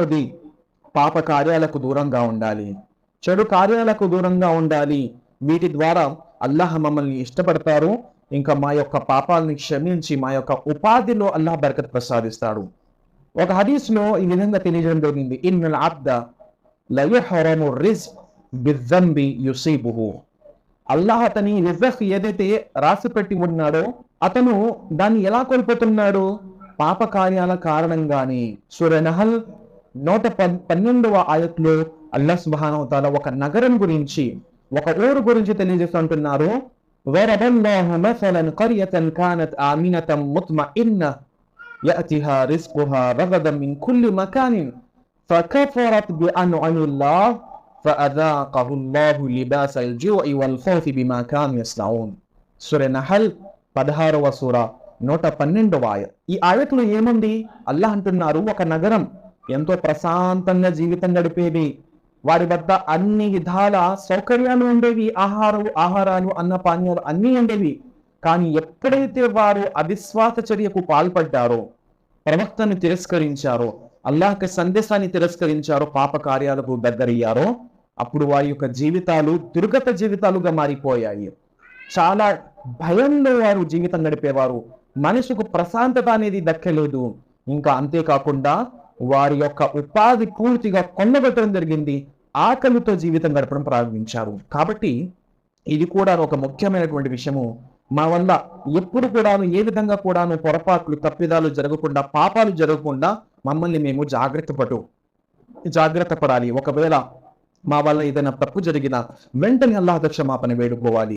రెండవది పాప కార్యాలకు దూరంగా ఉండాలి. చెడు కార్యాలకు దూరంగా ఉండాలి. వీటి ద్వారా అల్లాహ్ మమ్మల్ని ఇష్టపడతారు ఇంకా మా యొక్క పాపాలని క్షమించి మా యొక్క ఉపాధిలో అల్లాహ్ బరకత్ ప్రసాదిస్తాడు. ఒక హదీస్లో ఈ విధంగా తెలియజేయడం జరిగింది. ఇన్నల్ అబ్ద లయహరము రిజ్ బిజంబి యుసీబుహు. అల్లాహ్ అతని రిజక్ ఏదైతే రాసి పెట్టి ఉన్నాడో అతను దాన్ని ఎలా కోల్పోతున్నాడు? పాప కార్యాల కారణంగానే. సురనహల్ నూట పన్ పన్నెండవ ఆయత్లో అల్లాహ్ సుబ్హానహు తాలా ఒక నగరం గురించి ఒక ఊరు గురించి తెలియజేస్తుంటున్నారు ضرب الله مثلا قرية كانت آمنة مطمئنة يأتيها رزقها رغدا من كل مكان فكفرت بأنعم الله فأذاقه الله لباس الجوع والخوف بما كانوا يصنعون సూర్య నహల్ పదహారవ సూర నూట పన్నెండవ ఆయ ఈ ఆయతలో ఏముంది అల్లాహ్ అంటున్నారు ఒక నగరం ఎంతో ప్రశాంతంగా జీవితం గడిపేవి. వారి వద్ద అన్ని విధాల సౌకర్యాలు ఉండేవి. ఆహారం ఆహారాలు అన్న పానీయాలు అన్నీ ఉండేవి. కానీ ఎప్పుడైతే వారు అవిశ్వాస చర్యకు పాల్పడ్డారో ప్రవక్తను తిరస్కరించారో అల్లాహ్ సందేశాన్ని తిరస్కరించారో పాప కార్యాలకు దగ్గరయ్యారో అప్పుడు వారి యొక్క జీవితాలు దుర్గత జీవితాలుగా మారిపోయాయి. చాలా భయంలో వారు జీవితం గడిపేవారు. మనిషికు ప్రశాంతత అనేది దక్కలేదు. ఇంకా అంతేకాకుండా వారి యొక్క ఉపాధి పూర్తిగా కొండబెట్టడం జరిగింది. ఆకలితో జీవితం గడపడం ప్రారంభించారు. కాబట్టి ఇది కూడా ఒక ముఖ్యమైనటువంటి విషయము. మా వల్ల ఎప్పుడు కూడాను ఏ విధంగా కూడాను పొరపాట్లు తప్పిదాలు జరగకుండా పాపాలు జరగకుండా మమ్మల్ని మేము జాగ్రత్త పడు జాగ్రత్త పడాలి. ఒకవేళ మా వల్ల ఏదైనా తప్పు జరిగినా వెంటనే అల్లాహ క్షమాపణ వేడుకోవాలి.